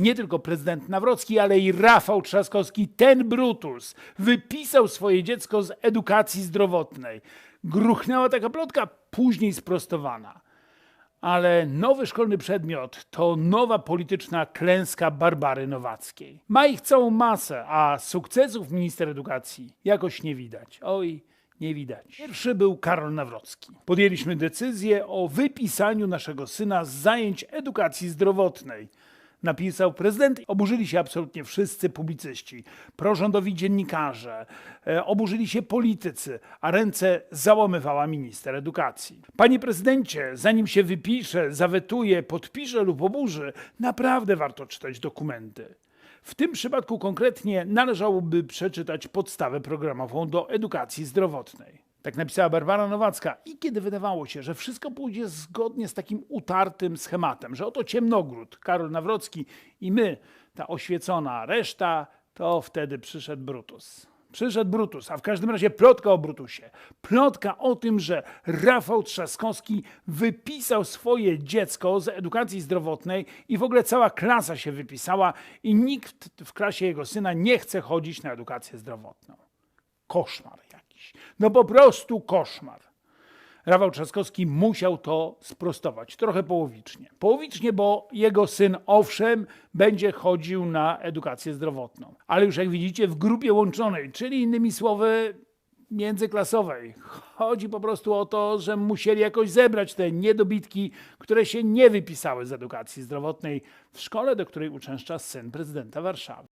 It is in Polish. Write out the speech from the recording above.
Nie tylko prezydent Nawrocki, ale i Rafał Trzaskowski, ten Brutus, wypisał swoje dziecko z edukacji zdrowotnej. Gruchnęła taka plotka, później sprostowana. Ale nowy szkolny przedmiot to nowa polityczna klęska Barbary Nowackiej. Ma ich całą masę, a sukcesów minister edukacji jakoś nie widać. Oj, nie widać. Pierwszy był Karol Nawrocki. Podjęliśmy decyzję o wypisaniu naszego syna z zajęć edukacji zdrowotnej. Napisał prezydent. Oburzyli się absolutnie wszyscy publicyści, prorządowi dziennikarze, e, oburzyli się politycy, a ręce załamywała minister edukacji. Panie prezydencie, zanim się wypisze, zawetuje, podpisze lub oburzy, naprawdę warto czytać dokumenty. W tym przypadku konkretnie należałoby przeczytać podstawę programową do edukacji zdrowotnej. Tak napisała Barbara Nowacka. I kiedy wydawało się, że wszystko pójdzie zgodnie z takim utartym schematem, że oto ciemnogród, Karol Nawrocki i my, ta oświecona reszta, to wtedy przyszedł Brutus. Przyszedł Brutus, a w każdym razie plotka o Brutusie. Plotka o tym, że Rafał Trzaskowski wypisał swoje dziecko z edukacji zdrowotnej i w ogóle cała klasa się wypisała i nikt w klasie jego syna nie chce chodzić na edukację zdrowotną. Koszmar jakiś. No po prostu koszmar. Rafał Trzaskowski musiał to sprostować, trochę połowicznie. Połowicznie, bo jego syn, owszem, będzie chodził na edukację zdrowotną, ale już jak widzicie w grupie łączonej, czyli innymi słowy międzyklasowej. Chodzi po prostu o to, że musieli jakoś zebrać te niedobitki, które się nie wypisały z edukacji zdrowotnej w szkole, do której uczęszcza syn prezydenta Warszawy.